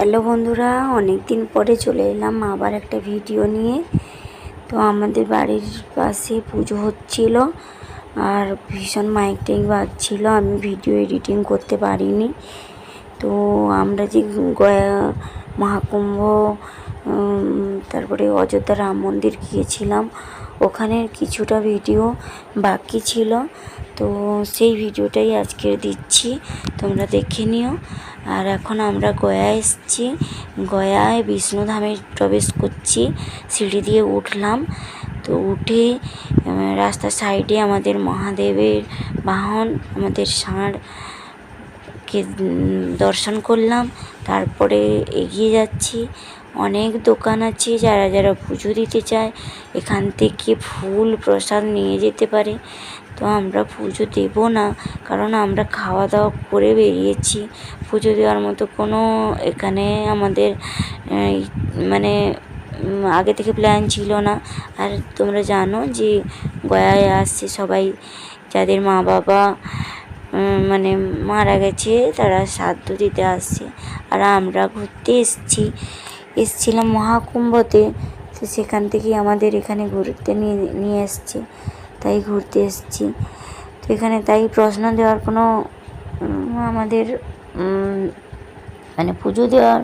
Hello বন্ধুরা অনেক দিন পরে চলে এলাম আবার একটা ভিডিও নিয়ে। তো আমাদের বাড়ির পাশে পুজো হচ্ছিল আর ভীষণ মাইক টাইক বাজছিল, আমি ভিডিও এডিটিং করতে পারিনি। তো আমরা যে গয়া মহাকুম্ভ তারপরে অযোধ্যা রাম মন্দির গিয়েছিলাম ওখানের কিছুটা ভিডিও বাকি ছিল। তো সেই ভিডিওটাই আজকে দিচ্ছি, তোমরা দেখে নিও। আর এখন আমরা গয়া এসছি। গয়ায় বিষ্ণুধামে প্রবেশ করছি। সিঁড়ি দিয়ে উঠলাম। তো উঠে রাস্তার সাইডে আমাদের মহাদেবের বাহন, আমাদের ষাঁড় কে দর্শন করলাম। তারপরে এগিয়ে যাচ্ছি। অনেক দোকান আছে যারা যারা পুজো দিতে চায়। এখান থেকে ফুল প্রসাদ নিয়ে যেতে পারে। তো আমরা পুজো দেব না, কারণ আমরা খাওয়া দাওয়া করে বেরিয়েছি। পুজো দেওয়ার মতো কোনো এখানে আমাদের মানে আগে থেকে প্ল্যান ছিল না। আর তোমরা জানো যে গয়ায় আসছে সবাই, যাদের মা বাবা মানে মারা গেছে, তারা শ্রাদ্ধ দিতে আসছে। আর আমরা ঘুরতে এসেছি, এসছিলাম মহাকুম্ভতে। তো সেখান থেকে আমাদের এখানে ঘুরতে নিয়ে নিয়ে এসছে। তাই ঘুরতে এসেছি। তো এখানে তাই প্রশ্ন দেওয়ার কোনো আমাদের মানে পুজো দেওয়ার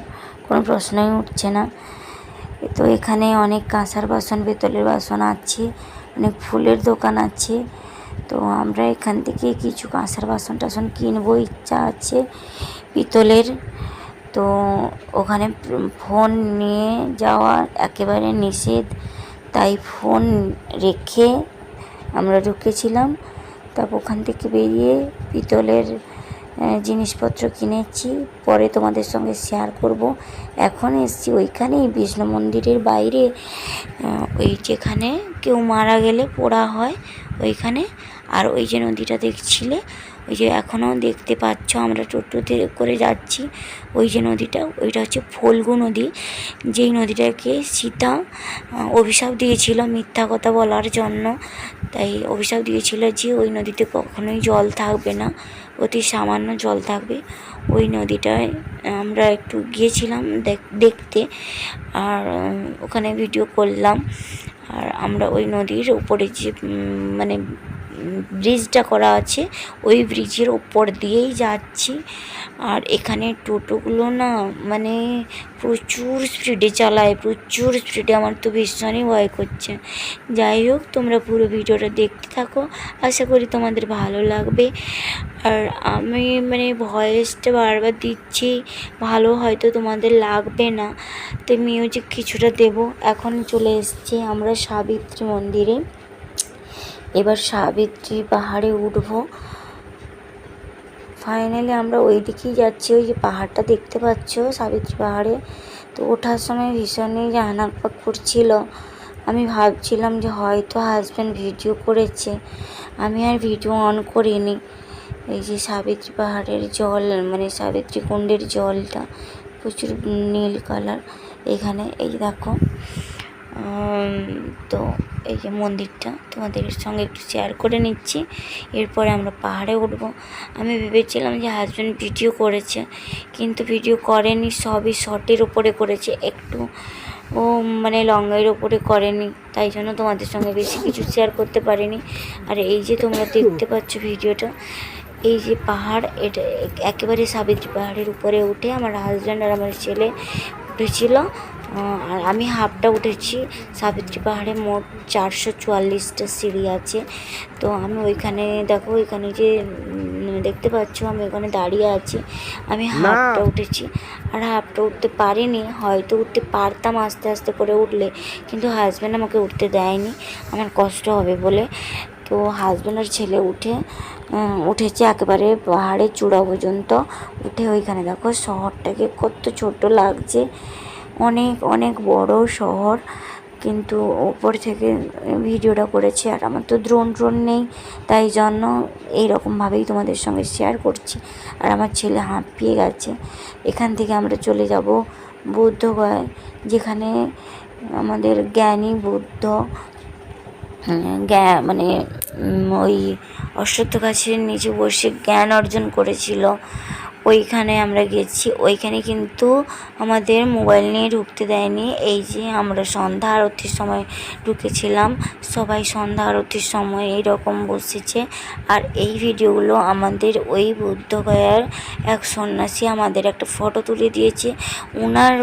কোনো প্রশ্নই উঠছে না। তো এখানে অনেক কাঁসার বাসন পেতলের বাসন আছে, অনেক ফুলের দোকান আছে। তো আমরা এখান থেকে কিছু কাঁসার বাসন টাসন কিনবো, ইচ্ছা আছে পিতলের। তো ওখানে ফোন নিয়ে যাওয়া একেবারে নিষেধ। তাই ফোন রেখে আমরা ঢুকেছিলাম। তারপর ওখান থেকে বেরিয়ে পিতলের জিনিসপত্র কিনেছি। পরে তোমাদের সঙ্গে শেয়ার করব। এখন এসছি ওইখানেই বিষ্ণু মন্দিরের বাইরে। ওই যেখানে কেউ মারা গেলে পোড়া হয়, ওইখানে। আর ওই যে নদীটা দেখছিলে ওই যে এখনও দেখতে পাচ্ছ আমরা টোটোতে করে যাচ্ছি। ওই যে নদীটা, ওইটা হচ্ছে ফল্গু নদী। যেই নদীটাকে সীতা অভিশাপ দিয়েছিল মিথ্যা কথা বলার জন্য। তাই অভিশাপ দিয়েছিল যে ওই নদীতে কখনোই জল থাকবে না, অতি সামান্য জল থাকবে। ওই নদীটায় আমরা একটু গিয়েছিলাম দেখ- দেখতে। আর ওখানে ভিডিও করলাম। আর আমরা ওই নদীর উপরে যে মানে ব্রিজটা করা আছে। ওই ব্রিজের ওপর দিয়েই যাচ্ছি। আর এখানে টোটোগুলো না মানে প্রচুর স্পিডে চালায়, প্রচুর স্পিডে আমার তো ভীষণই ভয় করছে। যাই হোক, তোমরা পুরো ভিডিওটা দেখতে থাকো। আশা করি তোমাদের ভালো লাগবে। আর আমি মানে ভয়েসটা বারবার দিচ্ছি, ভালো হয়তো তোমাদের লাগবে না। তো মিউজিক কিছুটা দেব, এখন চলে এসেছি আমরা সাবিত্রী মন্দিরে। এবার সাবিত্রী পাহাড়ে উঠব। ফাইনালি আমরা ওই দিকেই যাচ্ছি, ওই যে পাহাড়টা দেখতে পাচ্ছ সাবিত্রী পাহাড়ে। তো ওঠার সময় ভীষণই জানাকপাক করছিল। আমি ভাবছিলাম যে হয়তো হাজব্যান্ড ভিডিও করেছে। আমি আর ভিডিও অন করিনি। এই যে সাবিত্রী পাহাড়ের জল মানে সাবিত্রী কুণ্ডের জলটা প্রচুর নীল কালার এখানে, এই দেখো। তো এই যে মন্দিরটা তোমাদের সঙ্গে একটু শেয়ার করে নিচ্ছি। এরপরে আমরা পাহাড়ে উঠব। আমি ভেবেছিলাম যে হাজব্যান্ড ভিডিও করেছে, কিন্তু ভিডিও করেনি, সবই শর্টের ওপরে করেছে। একটু, ও মানে লঙ্গের ওপরে করেনি, তাই জন্য তোমাদের সঙ্গে বেশি কিছু শেয়ার করতে পারিনি। আর এই যে তোমরা দেখতে পাচ্ছ ভিডিওটা এই যে পাহাড়, এটা একেবারে সাবিত্রী পাহাড়ের উপরে উঠে আমার হাজব্যান্ড আর আমার ছেলে উঠেছিল। আর আমি হাফটা উঠেছি। সাবিত্রী পাহাড়ে মোট চারশো চুয়াল্লিশটা সিঁড়ি আছে। তো আমি ওইখানে দেখো ওইখানে যে দেখতে পাচ্ছ আমি ওখানে দাঁড়িয়ে আছি। আমি হাফটা উঠেছি। আর হাফটা উঠতে পারিনি হয়তো উঠতে পারতাম আস্তে আস্তে করে উঠলে কিন্তু হাজব্যান্ড আমাকে উঠতে দেয়নি। আমার কষ্ট হবে বলে। তো হাজব্যান্ড আর ছেলে উঠে উঠেছে একেবারে পাহাড়ের চূড়া পর্যন্ত। উঠে ওইখানে দেখো শহরটাকে কত ছোট লাগছে। অনেক অনেক বড় শহর, কিন্তু ওপর থেকে ভিডিওটা করেছি আর আমার তো ড্রোন ড্রোন নেই, তাই জন্য এইরকমভাবেই তোমাদের সঙ্গে শেয়ার করছি। আর আমার ছেলে হাঁপিয়ে গেছে। এখান থেকে আমরা চলে যাব বুদ্ধগয়ায় যেখানে আমাদের জ্ঞানী বুদ্ধ মানে ওই অশ্বত্থ গাছের নিচে বসে জ্ঞান অর্জন করেছিল। ওইখানে আমরা গেছি। ওইখানে কিন্তু আমাদের মোবাইল নিয়ে ঢুকতে দেয়নি। এই যে আমরা সন্ধ্যা আরতির সময় ঢুকেছিলাম। সবাই সন্ধ্যা আরতির সময় এইরকম বসেছে। আর এই ভিডিওগুলো আমাদের ওই বুদ্ধগয়ার এক সন্ন্যাসী আমাদের একটা ফটো তুলে দিয়েছে ওনার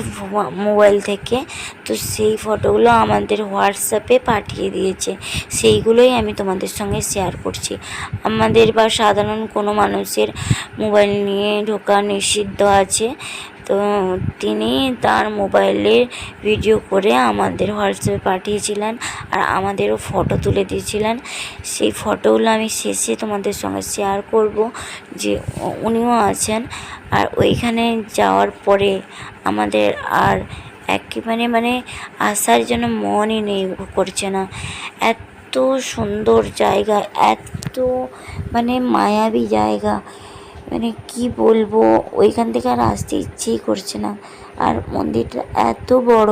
মোবাইল থেকে। তো সেই ফটোগুলো আমাদের হোয়াটসঅ্যাপে পাঠিয়ে দিয়েছে। সেইগুলোই আমি তোমাদের সঙ্গে শেয়ার করছি। আমাদের বা সাধারণ কোনো মানুষের মোবাইল নিয়ে ঢোকা নিষিদ্ধ আছে। তো তিনি তার মোবাইলে ভিডিও করে আমাদের হোয়াটসঅ্যাপে পাঠিয়েছিলেন আর আমাদেরও ফটো তুলে দিয়েছিলেন। সেই ফটোগুলো আমি শেষে তোমাদের সঙ্গে শেয়ার করব যে উনিও আছেন। আর ওইখানে যাওয়ার পরে আমাদের আর একেবারে মানে আসার জন্য মনই নেই করছে না। এত সুন্দর জায়গা, এত মানে মায়াবী জায়গা। মানে কি বলব? ওইখান থেকে আর আসতে ইচ্ছেই করছে না। আর মন্দিরটা এত বড়,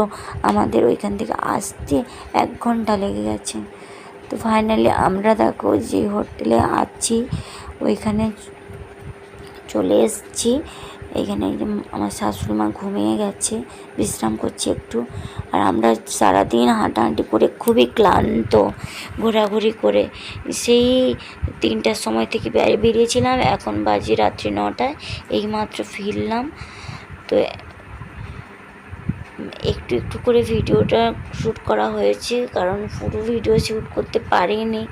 আমাদের ওইখান থেকে আসতে এক ঘণ্টা লেগে গেছে। তো ফাইনালি আমরা দেখো যে হোটেলে আছি, ওইখানে চলে এসেছি। এখানে আমার শাশুড়ি মা ঘুমিয়ে গেছে, বিশ্রাম করছে একটু। আর আমরা সারাদিন হাঁটাহাঁটি করে খুবই ক্লান্ত, ঘোরাঘুরি করে। সেই তিনটার সময় থেকে বেরিয়েছিলাম। এখন বাজে রাত্রি নটায়, এইমাত্র ফিরলাম। তো একটু একটু করে ভিডিওটা শ্যুট করা হয়েছে, কারণ পুরো ভিডিও শ্যুট করতে পারিনি।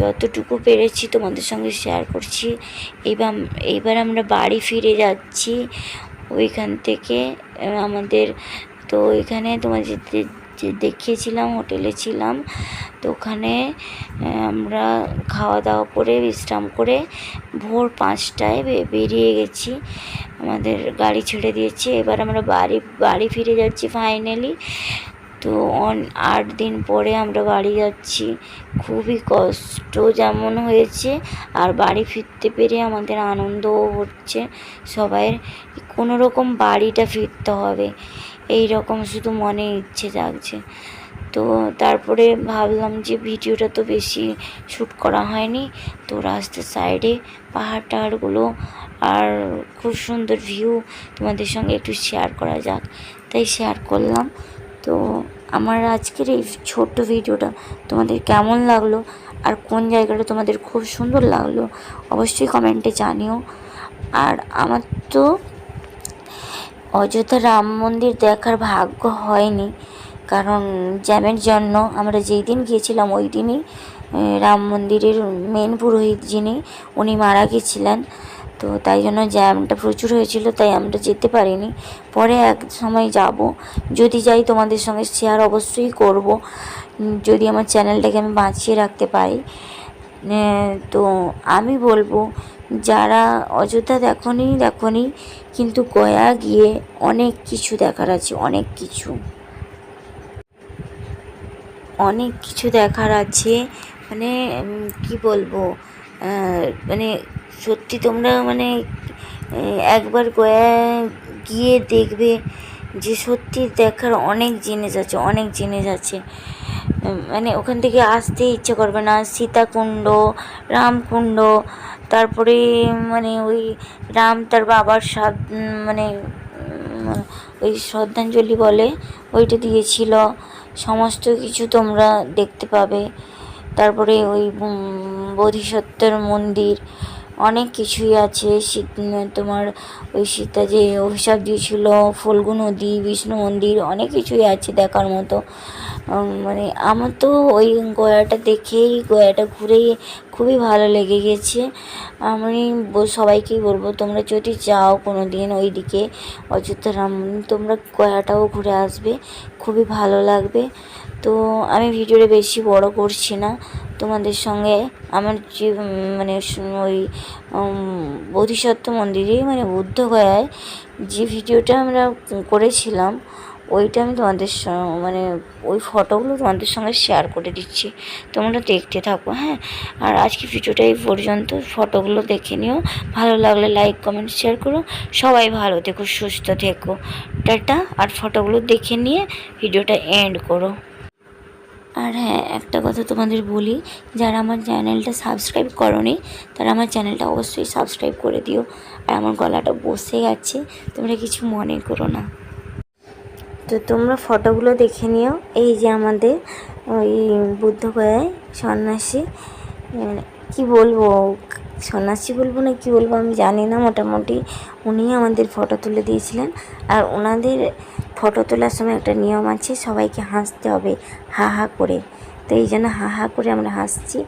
যতটুকু পেরেছি তোমাদের সঙ্গে শেয়ার করছি। এইবার এইবার আমরা বাড়ি ফিরে যাচ্ছি। ওইখান থেকে আমাদের, তো ওইখানে তোমার যে দেখিয়েছিলাম, হোটেলে ছিলাম, তো ওখানে আমরা খাওয়া দাওয়া করে, বিশ্রাম করে ভোর পাঁচটায় বেরিয়ে গেছি। আমাদের গাড়ি ছেড়ে দিয়েছে। এবার আমরা বাড়ি বাড়ি ফিরে যাচ্ছি ফাইনালি। তো অন, আট দিন পরে আমরা বাড়ি যাচ্ছি। খুবই কষ্ট যেমন হয়েছে, আর বাড়ি ফিরতে পেরে আমাদের আনন্দও হচ্ছে। সবাই কোনো রকম বাড়িটা ফিরতে হবে। এই রকম শুধু মনে ইচ্ছে জাগছে। তো তারপরে ভাবলাম যে ভিডিওটা তো বেশি শ্যুট করা হয়নি। তো রাস্তার সাইডে পাহাড় টাহাড়গুলো আর খুব সুন্দর ভিউ তোমাদের সঙ্গে একটু শেয়ার করা যাক। তাই শেয়ার করলাম। তো আমার আজকের এই ছোট্ট ভিডিওটা তোমাদের কেমন লাগল আর কোন জায়গাটা তোমাদের খুব সুন্দর লাগল অবশ্যই কমেন্টে জানিও। আর আমার তো অযোধ্যা রাম মন্দির দেখার ভাগ্য হয়নি। কারণ জ্যামের জন্য আমরা যেই দিন গিয়েছিলাম, ওই দিনই রাম মন্দিরের মেন পুরোহিত যিনি, উনি মারা গেছিলেন। তো তাই জন্য জ্যামটা প্রচুর হয়েছিল, তাই আমরা যেতে পারিনি। পরে এক সময় যাব। যদি যাই তোমাদের সঙ্গে শেয়ার অবশ্যই করব। যদি আমার চ্যানেলটাকে আমি বাঁচিয়ে রাখতে পারি। তো আমি বলব, যারা অযোধ্যা দেখনি দেখনি, কিন্তু গয়া গিয়ে অনেক কিছু দেখার আছে, অনেক কিছু। অনেক কিছু দেখার আছে মানে কি বলব মানে সত্যি তোমরা মানে একবার গয়া গিয়ে দেখবে যে সত্যি দেখার অনেক জিনিস আছে, অনেক জিনিস আছে। মানে ওখান থেকে আসতে ইচ্ছে করবে না। সীতাকুণ্ড, রামকুণ্ড, তারপরে মানে ওই রাম তার বাবার সাদ মানে ওই শ্রদ্ধাঞ্জলি বলে, ওইটা দিয়েছিল। সমস্ত কিছু তোমরা দেখতে পাবে। তারপরে ওই বোধিসত্ত্বের মন্দির অনেক কিছুই আছে। শীত, তোমার ওই সীতা যে অভিশাপ দিয়েছিল, ফল্গু নদী, বিষ্ণু মন্দির, অনেক কিছুই আছে দেখার মতো। মানে আমার তো ওই গয়াটা দেখেই, গয়াটা ঘুরেই খুবই ভালো লেগে গেছে। আমি সবাইকেই বলব, তোমরা যদি যাও কোনো দিন ওই দিকে অযোধ্যা রাম তোমরা গয়াটাও ঘুরে আসবে, খুবই ভালো লাগবে। তো আমি ভিডিওটা বেশি বড় করছি না। তোমাদের সঙ্গে আমার যে মানে ওই বোধিসত্ত্ব মন্দিরে মানে বুদ্ধগয়ায় যে ভিডিওটা আমরা করেছিলাম, ওইটা আমি তোমাদের মানে ওই ফটোগুলো তোমাদের সঙ্গে শেয়ার করে দিচ্ছি। তোমরা দেখতে থাকো হ্যাঁ? আর আজকে ভিডিওটা এই পর্যন্ত। ফটোগুলো দেখে নিও। ভালো লাগলে লাইক কমেন্ট শেয়ার করো। সবাই ভালো থেকো, সুস্থ থেকো। টাটা। আর ফটোগুলো দেখে নিয়ে ভিডিওটা এন্ড করো। আর হ্যাঁ একটা কথা তোমাদের বলি যারা আমার চ্যানেলটা সাবস্ক্রাইব করনি তারা আমার চ্যানেলটা অবশ্যই সাবস্ক্রাইব করে দিও। আর আমার গলাটা বসে গেছে তোমরা কিছু মনে করো না। তো তোমরা ফটোগুলো দেখে নিও। এই যে আমাদের ওই বুদ্ধগয়ায় সন্ন্যাসী আহ, কি বলব? সন্ন্যাসী বলব না কি বলব আমি জানি না মোটামুটি। উনি আমাদের ফটো তুলে দিয়েছিলেন। আর ওনাদের ফটো তোলার সময় একটা নিয়ম আছে, সবাইকে হাসতে হবে, হা হা করে। তো এই জন্য হা হা করে আমরা হাসছি।